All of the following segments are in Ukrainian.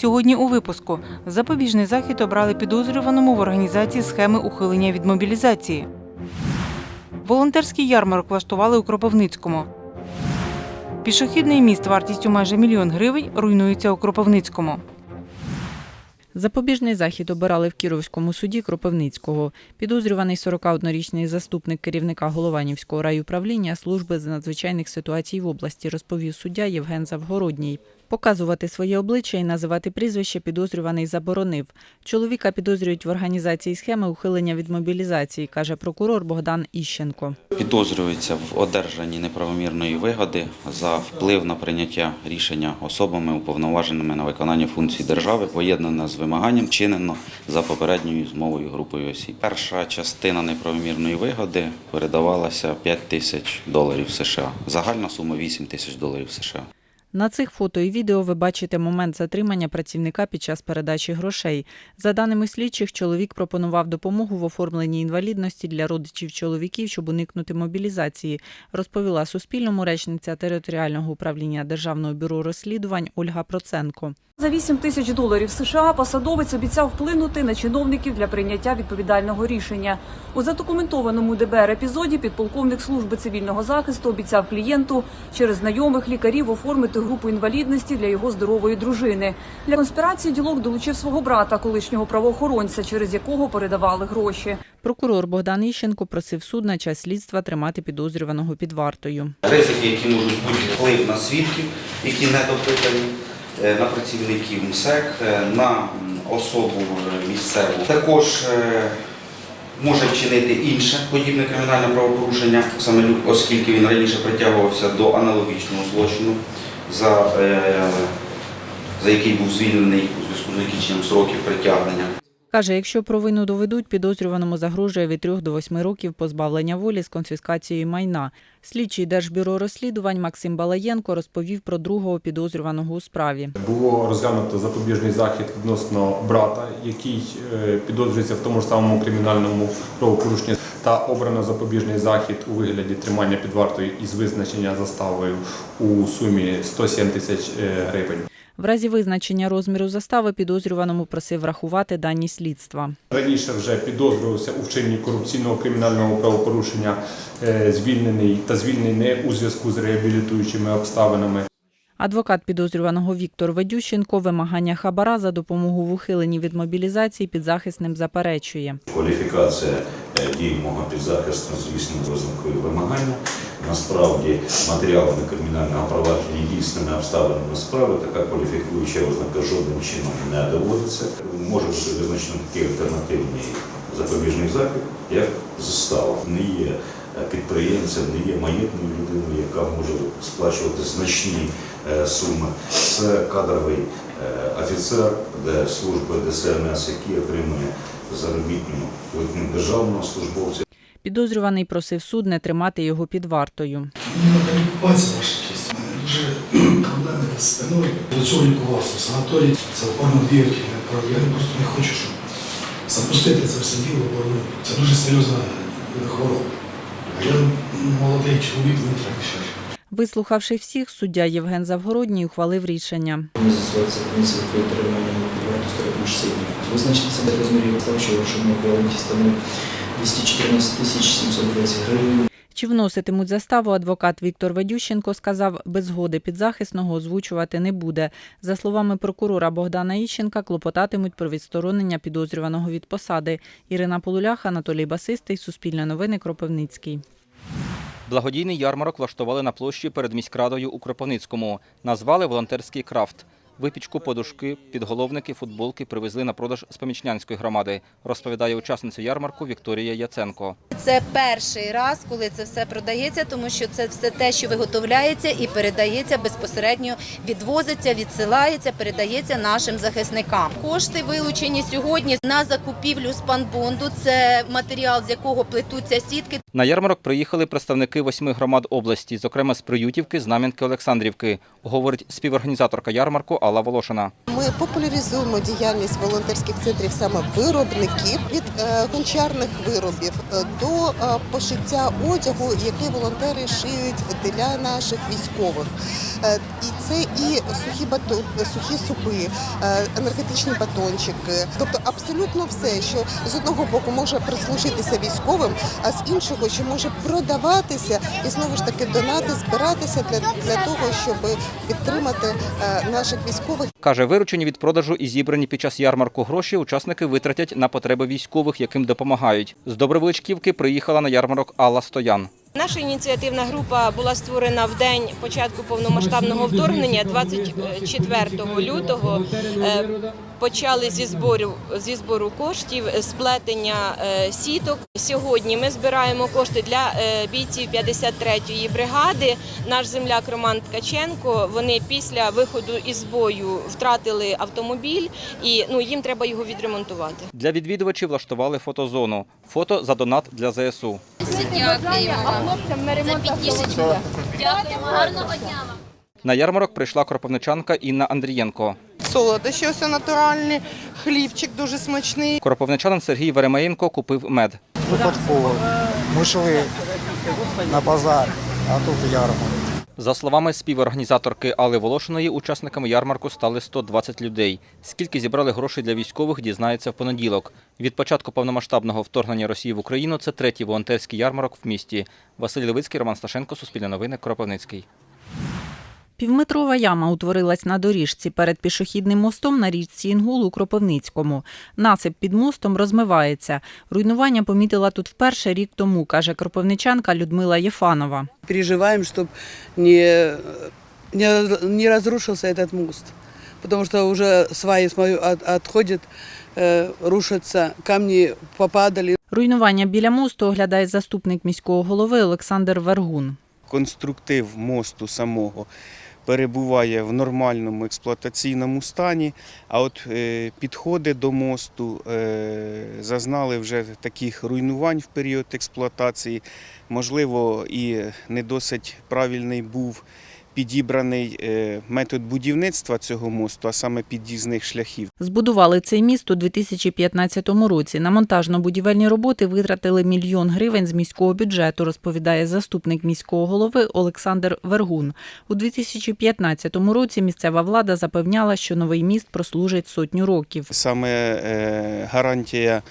Сьогодні у випуску запобіжний захід обрали підозрюваному в організації схеми ухилення від мобілізації. Волонтерський ярмарок влаштували у Кропивницькому. Пішохідний міст вартістю майже мільйон гривень руйнується у Кропивницькому. Запобіжний захід обирали в Кіровському суді Кропивницького. Підозрюваний 41-річний заступник керівника Голованівського райуправління служби з надзвичайних ситуацій в області, розповів суддя Євген Завгородній. Показувати своє обличчя і називати прізвище підозрюваний заборонив. Чоловіка підозрюють в організації схеми ухилення від мобілізації, каже прокурор Богдан Іщенко. Підозрюється в одержанні неправомірної вигоди за вплив на прийняття рішення особами, уповноваженими на виконання функцій держави, поєднане з вимаганням, чинено за попередньою змовою групою осіб. Перша частина неправомірної вигоди передавалася 5 тисяч доларів США. Загальна сума 8 тисяч доларів США. На цих фото і відео ви бачите момент затримання працівника під час передачі грошей. За даними слідчих, чоловік пропонував допомогу в оформленні інвалідності для родичів чоловіків, щоб уникнути мобілізації, розповіла Суспільному речниця територіального управління Державного бюро розслідувань Ольга Проценко. За 8 тисяч доларів США посадовець обіцяв вплинути на чиновників для прийняття відповідального рішення. У задокументованому ДБР епізоді підполковник служби цивільного захисту обіцяв клієнту через знайомих лікарів оформити групу інвалідності для його здорової дружини. Для конспірації ділок долучив свого брата, колишнього правоохоронця, через якого передавали гроші. Прокурор Богдан Іщенко просив суд на час слідства тримати підозрюваного під вартою. Ризики, які можуть бути вплив на свідків, які не допитані, е, на працівників МСЕК, е, на особу е, місцеву. Також може вчинити інше подібне кримінальне правопорушення, саме оскільки він раніше притягувався до аналогічного злочину, за, е, за який був звільнений у зв'язку з закінченням сроків притягнення. Каже, якщо провину доведуть, підозрюваному загрожує від 3 до 8 років позбавлення волі з конфіскацією майна. Слідчий Держбюро розслідувань Максим Балаєнко розповів про другого підозрюваного у справі. Було розглянуто запобіжний захід відносно брата, який е, підозрюється в тому ж самому кримінальному правопорушенні, та обрано запобіжний захід у вигляді тримання під вартою із визначення заставою у сумі 107 тисяч е, гривень. В разі визначення розміру застави підозрюваному просив врахувати дані слідства. Раніше вже підозрювався у вчиненні корупційного кримінального правопорушення, е, звільнений та звільнений не у зв'язку з реабілітуючими обставинами. Адвокат підозрюваного Віктор Ведющенко вимагання хабара за допомогу в ухиленні від мобілізації підзахисним заперечує. Кваліфікація е, дій мого підзахису, звісно, з ознакою вимагання. Насправді, матеріалами кримінального провадження дійсними обставинами справи така кваліфікуюча ознака жодним чином не доводиться. Може бути визначено такий альтернативний запобіжний захід, як застава. Не є підприємцем, не є маєтною людиною, яка може сплачувати значні е, суми. Це кадровий е, офіцер де служби ДСНС, який отримує заробітну державного службовця. Підозрюваний просив суд не тримати його під вартою. Мені ваша честь. Дуже проблеми з спиною. До цього лікувався в санаторії. Це опорно двірки. Я просто не хочу, щоб запустити це все діло, бо ну, це дуже серйозна е, хвороба. А я молодий чоловік, мені треба ще. Вислухавши всіх, суддя Євген Завгородній ухвалив рішення. Ми з'ясувалися комісії про отримання варто 47 днів. Визначити себе розмірів ставчого, що ми обвалені становить 214 тисяч 720 гривень. Чи вноситимуть заставу, адвокат Віктор Ведющенко сказав, без згоди підзахисного озвучувати не буде. За словами прокурора Богдана Іщенка, клопотатимуть про відсторонення підозрюваного від посади. Ірина Полулях, Анатолій Басистий, Суспільне новини, Кропивницький. Благодійний ярмарок влаштували на площі перед міськрадою у Кропивницькому. Назвали волонтерський крафт. Випічку, подушки, підголовники, футболки привезли на продаж з Помічнянської громади, розповідає учасниця ярмарку Вікторія Яценко. Це перший раз, коли це все продається, тому що це все те, що виготовляється і передається безпосередньо, відвозиться, відсилається, передається нашим захисникам. Кошти вилучені сьогодні на закупівлю спанбонду. Це матеріал, з якого плетуться сітки. На ярмарок приїхали представники восьми громад області, зокрема з Приютівки, Знам'янки, Олександрівки, говорить співорганізаторка ярмарку Алла Волошина. Ми популяризуємо діяльність волонтерських центрів саме виробників від е, гончарних виробів е, до е, пошиття одягу, який волонтери шиють для наших військових. І це і сухі батон, сухі супи, енергетичні батончики, тобто абсолютно все, що з одного боку може прислужитися військовим, а з іншого, що може продаватися і знову ж таки донати збиратися для, для того, щоб підтримати наших військових військових. Каже, виручені від продажу і зібрані під час ярмарку гроші учасники витратять на потреби військових, яким допомагають. З Добровеличківки приїхала на ярмарок Алла Стоян. Наша ініціативна група була створена в день початку повномасштабного вторгнення, 24 лютого. Е, Почали зі збору зі збору коштів, е, сплетення е, сіток. Сьогодні ми збираємо кошти для бійців 53-ї бригади. Наш земляк Роман Ткаченко. Вони після виходу із бою втратили автомобіль, і ну їм треба його відремонтувати. Для відвідувачів влаштували фотозону. Фото за донат для ЗСУ. Гарного дня На ярмарок прийшла кропивничанка Інна Андрієнко. Солодощі ось натуральні, хлібчик дуже смачний. Кропивничанин Сергій Веремеєнко купив мед. Випадково. Ми йшли на базар, а тут ярмарок. За словами співорганізаторки Алли Волошиної, учасниками ярмарку стали 120 людей. Скільки зібрали грошей для військових, дізнається в понеділок. Від початку повномасштабного вторгнення Росії в Україну це третій волонтерський ярмарок в місті. Василь Левицький, Роман Сташенко, Суспільне новини, Кропивницький. Півметрова яма утворилась на доріжці перед пішохідним мостом на річці Інгул у Кропивницькому. Насип під мостом розмивається. Руйнування помітила тут вперше рік тому, каже кропивничанка Людмила Єфанова. Переживаем, чтобы не, не, не разрушился этот мост. Потому что уже сваи свою от, отходят, э, рушатся, камни попадали. Руйнування біля мосту оглядає заступник міського голови Олександр Вергун. конструктив мосту самого перебуває в нормальному експлуатаційному стані, а от е, підходи до мосту е, зазнали вже таких руйнувань в період експлуатації. Можливо, і не досить правильний був підібраний е, метод будівництва цього мосту, а саме під'їзних шляхів. Збудували цей міст у 2015 році. На монтажно-будівельні роботи витратили мільйон гривень з міського бюджету, розповідає заступник міського голови Олександр Вергун. У 2015 році місцева влада запевняла, що новий міст прослужить сотню років. Саме е, гарантія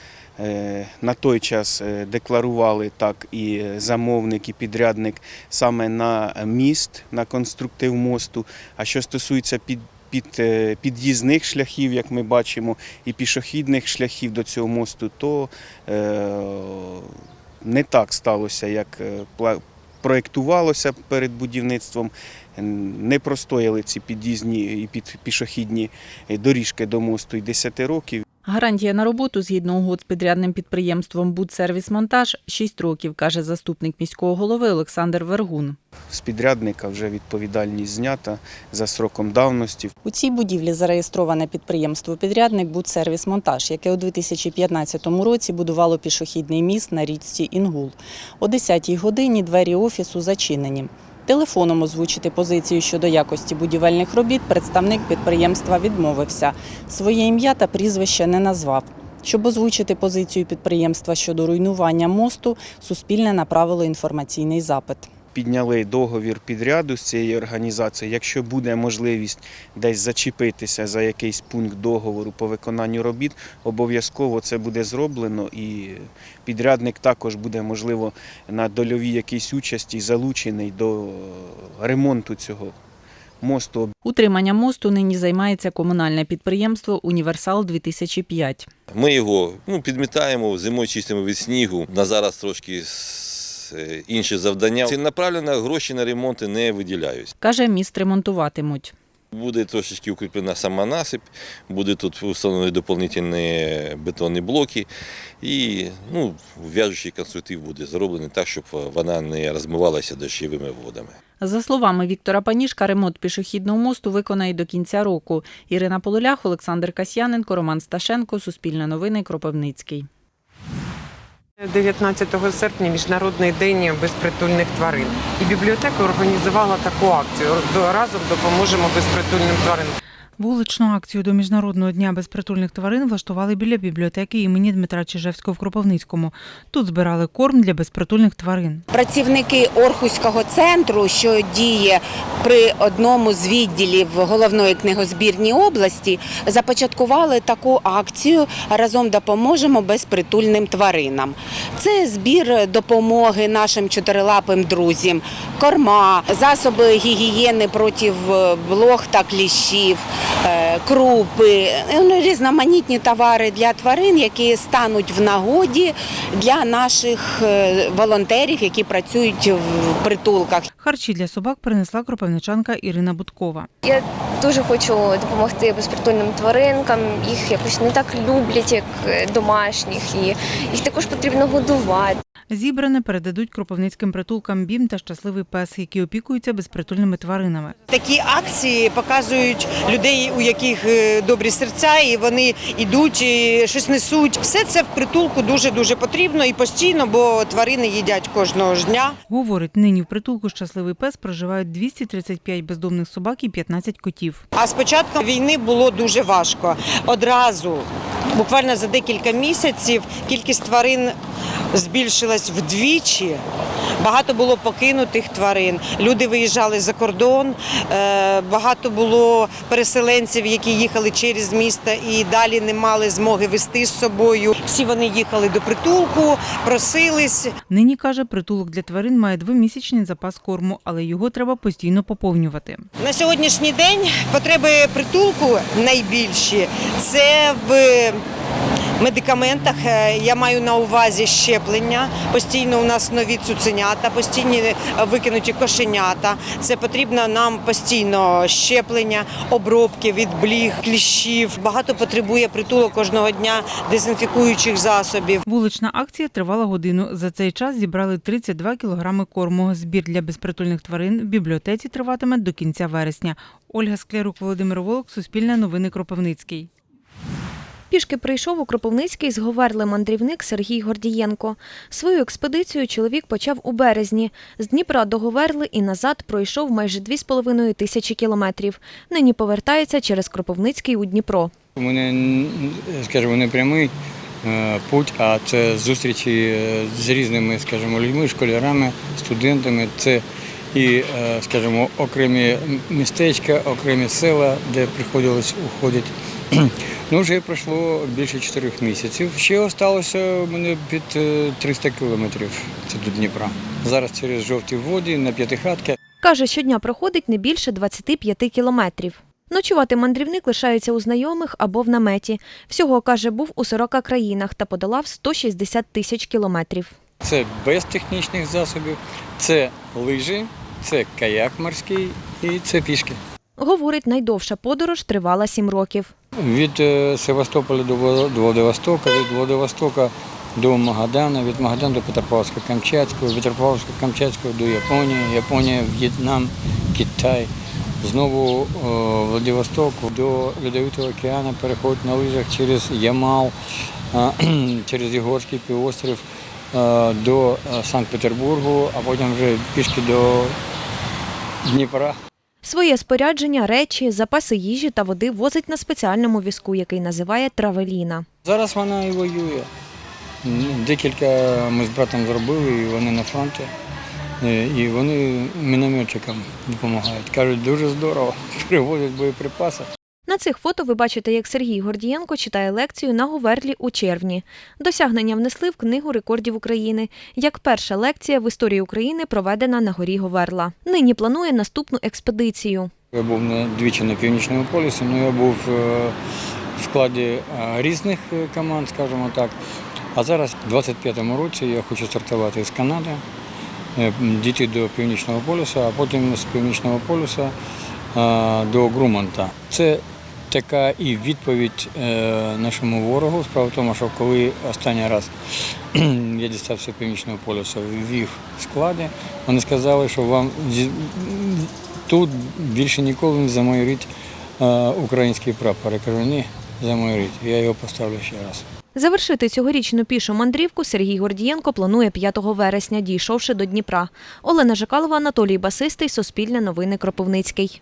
на той час е, декларували так і замовник, і підрядник саме на міст, на конструктив мосту. А що стосується під під е, під'їзних шляхів, як ми бачимо, і пішохідних шляхів до цього мосту, то е, не так сталося, як е, проєктувалося перед будівництвом. Не простояли ці під'їзні і під пішохідні е, доріжки до мосту й 10 років. Гарантія на роботу згідно угод з підрядним підприємством «Будсервіс-монтаж» – 6 років, каже заступник міського голови Олександр Вергун. З підрядника вже відповідальність знята за сроком давності. У цій будівлі зареєстроване підприємство-підрядник «Будсервіс-монтаж», яке у 2015 році будувало пішохідний міст на річці Інгул. О 10-й годині двері офісу зачинені. Телефоном озвучити позицію щодо якості будівельних робіт представник підприємства відмовився. Своє ім'я та прізвище не назвав. Щоб озвучити позицію підприємства щодо руйнування мосту, Суспільне направило інформаційний запит. Підняли договір підряду з цією організацією. Якщо буде можливість десь зачепитися за якийсь пункт договору по виконанню робіт, обов'язково це буде зроблено і підрядник також буде, можливо, на дольовій якійсь участі залучений до ремонту цього мосту. Утриманням мосту нині займається комунальне підприємство Універсал 2005 Ми його ну, підмітаємо, зимою чистимо від снігу. На зараз трошки с- е, інші завдання. Ціленаправленно гроші на ремонти не виділяюсь. Каже, міст ремонтуватимуть. Буде трошечки укріплена сама насип, буде тут встановлені доповнительні бетонні блоки і ну, в'яжучий конструктив буде зроблений так, щоб вона не розмивалася дощовими водами. За словами Віктора Панішка, ремонт пішохідного мосту виконають до кінця року. Ірина Полулях, Олександр Касьяненко, Роман Сташенко, Суспільне новини, Кропивницький. 19 серпня Міжнародний день безпритульних тварин. І бібліотека організувала таку акцію. Разом допоможемо безпритульним тваринам. Вуличну акцію до Міжнародного дня безпритульних тварин влаштували біля бібліотеки імені Дмитра Чижевського в Кропивницькому. Тут збирали корм для безпритульних тварин. Працівники Орхуського центру, що діє при одному з відділів головної книгозбірні області, започаткували таку акцію разом допоможемо безпритульним тваринам. Це збір допомоги нашим чотирилапим друзям, корма, засоби гігієни проти блох та кліщів, крупи, ну, різноманітні товари для тварин, які стануть в нагоді для наших е, волонтерів, які працюють в притулках. Харчі для собак принесла кропивничанка Ірина Будкова. Я дуже хочу допомогти безпритульним тваринкам. Їх якось не так люблять, як е, домашніх, і їх також потрібно годувати. Зібране передадуть кропивницьким притулкам БІМ та щасливий пес, які опікуються безпритульними тваринами. Такі акції показують людей, у яких е, добрі серця, і вони йдуть, і щось несуть. Все це в притулку дуже дуже потрібно і постійно, бо тварини їдять кожного ж дня. Говорить, нині в притулку щасливий пес проживають 235 бездомних собак і 15 котів. А з початком війни було дуже важко. Одразу, буквально за декілька місяців, кількість тварин збільшилась вдвічі. Багато було покинутих тварин. Люди виїжджали за кордон. е, Багато було переселенців, які їхали через місто і далі не мали змоги вести з собою. Всі вони їхали до притулку, просились. Нині каже, притулок для тварин має двомісячний запас корму, але його треба постійно поповнювати. На сьогоднішній день потреби притулку найбільші це в медикаментах. Е, Я маю на увазі щеплення. Постійно у нас нові цуценята, постійні е, викинуті кошенята. Це потрібно нам постійно щеплення, обробки від бліг, кліщів. Багато потребує притулок кожного дня дезінфікуючих засобів. Вулична акція тривала годину. За цей час зібрали 32 кілограми корму. Збір для безпритульних тварин в бібліотеці триватиме до кінця вересня. Ольга Склярук, Володимир Волок, Суспільне новини Кропивницький. Пішки прийшов у Кропивницький зговерлий мандрівник Сергій Гордієнко. Свою експедицію чоловік почав у березні. З Дніпра до Говерли і назад пройшов майже 2,5 тисячі кілометрів. Нині повертається через Кропивницький у Дніпро. У мене, скажімо, не прямий е, путь, а це зустрічі е, з різними, скажімо, людьми, школярами, студентами. Це і, е, скажімо, окремі містечка, окремі села, де приходилось уходити. Ну, вже пройшло більше чотирьох місяців. Ще залишилося у мене під е, 300 кілометрів. Це до Дніпра. Зараз через жовті воді на п'ятихатки. Каже, щодня проходить не більше 25 кілометрів. Ночувати мандрівник лишається у знайомих або в наметі. Всього, каже, був у 40 країнах та подолав 160 тисяч кілометрів. Це без технічних засобів, це лижі, це каяк морський і це пішки. Говорить, найдовша подорож тривала 7 років. Від е, Севастополя до Владивостока, від Владивостока до Магадана, від Магадана до Петропавловська-Камчатського, від Петропавловська-Камчатського до Японії, Японія, В'єтнам, Китай. Знову е, Владивосток до Льодовитого океану переходить на лижах через Ямал, через Єгорський півострів е, до Санкт-Петербургу, а потім вже пішки до Дніпра. Своє спорядження, речі, запаси їжі та води возить на спеціальному візку, який називає травеліна. Зараз вона і воює. Декілька ми з братом зробили, і вони на фронті. Е, І вони мінометчикам допомагають. Кажуть, дуже здорово, привозять боєприпаси. На цих фото ви бачите, як Сергій Гордієнко читає лекцію на Говерлі у червні. Досягнення внесли в книгу рекордів України, як перша лекція в історії України проведена на горі Говерла. Нині планує наступну експедицію. Я був двічі на північному полюсі, але я був е, в складі е, різних е, команд, скажімо так. А зараз, у 25-му році, я хочу стартувати з Канади, дійти до північного полюса, а потім з північного полюса до Груманта. Це така і відповідь е, нашому ворогу. Справа в тому, що коли останній раз я дістався північного полюса в їх складі, вони сказали, що вам тут більше ніколи не замайорить е, український прапор. Я кажу, ні, замайорить. Я його поставлю ще раз. Завершити цьогорічну пішу мандрівку Сергій Гордієнко планує 5 вересня, дійшовши до Дніпра. Олена Жакалова, Анатолій Басистий, Суспільне новини Кропивницький.